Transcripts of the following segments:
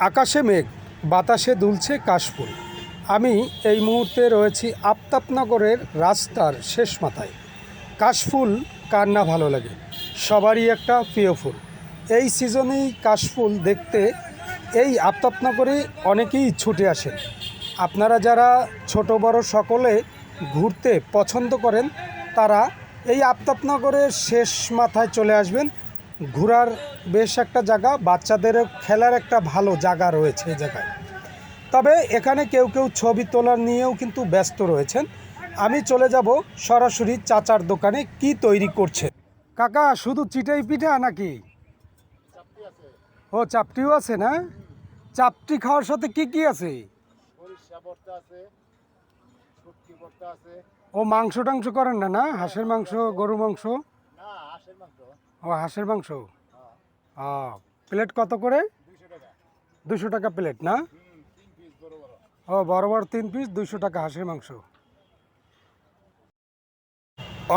আকাশে মেঘ, বাতাসে দুলছে কাশফুল। আমি এই মুহূর্তে রয়েছি আফতাবনগরের রাস্তার শেষ মাথায়। কাশফুল কার না ভালো লাগে? সবারই একটা প্রিয় ফুল। এই সিজনেই কাশফুল দেখতে এই আফতাবনগরে অনেকেই ছুটে আসেন। আপনারা যারা ছোট, বড় সকলে ঘুরতে পছন্দ করেন, তারা এই আফতাবনগরের শেষ মাথায় চলে আসবেন। ঘোরার বেশ একটা জায়গা বাচ্চাদেরও খেলার একটা ভালো জায়গা রয়েছে এই জায়গায়। তবে এখানে কেউ কেউ ছবি তোলার নিয়েও কিন্তু ব্যস্ত রয়েছেন। আমি চলে যাব সরাসরি চাচার দোকানে কি তৈরি করছে। কাকা শুধু চিটাই পিঠা নাকি? ও চাপটিও আছে না? চাপটি খাওয়ার সাথে কি কি আছে? ও মাংস টাংস করেন না না? হাঁসের মাংস গরু মাংস? ও হাঁসের মাংস? হ্যাঁ। প্লেট কত করে? দুশো টাকা। প্লেট না? ও বড় বড় তিন পিস দুইশো টাকা হাঁসের মাংস।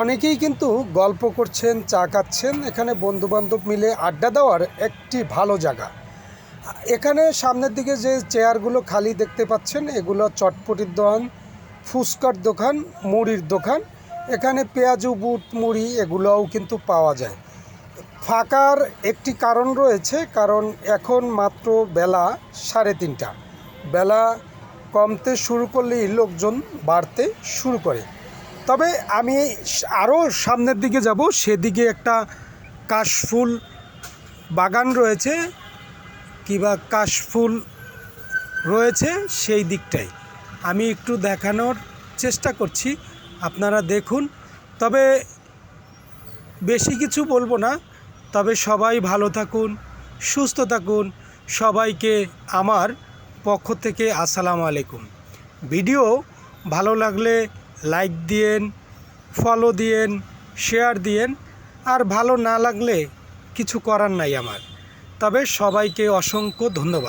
অনেকেই কিন্তু গল্প করছেন চা খাচ্ছেন এখানে বন্ধু বান্ধব মিলে আড্ডা দেওয়ার একটি ভালো জায়গা। এখানে সামনের দিকে যে চেয়ারগুলো খালি দেখতে পাচ্ছেন এগুলো চটপটির দোকান ফুচকার দোকান মুড়ির দোকান। এখানে পেঁয়াজু, বুট, মুড়ি এগুলোও কিন্তু পাওয়া যায়। ফাঁকার একটি কারণ রয়েছে, কারণ এখন মাত্র বেলা সাড়ে তিনটা। বেলা কমতে শুরু করলেই লোকজন বাড়তে শুরু করে। তবে আমি আরও সামনের দিকে যাব, সেদিকে একটা কাশফুল বাগান রয়েছে, কিবা কাশফুল রয়েছে সেই দিকটাই আমি একটু দেখানোর চেষ্টা করছি। আপনারা দেখুন। তবে বেশি কিছু বলব না। তবে সবাই ভালো থাকুন, সুস্থ থাকুন। সবাইকে আমার পক্ষ থেকে আসসালামু আলাইকুম। ভিডিও ভালো লাগলে লাইক দিয়েন, ফলো দিয়েন, শেয়ার দিয়েন। আর ভালো না লাগলে কিছু করার নাই আমার। তবে সবাইকে অসংখ্য ধন্যবাদ।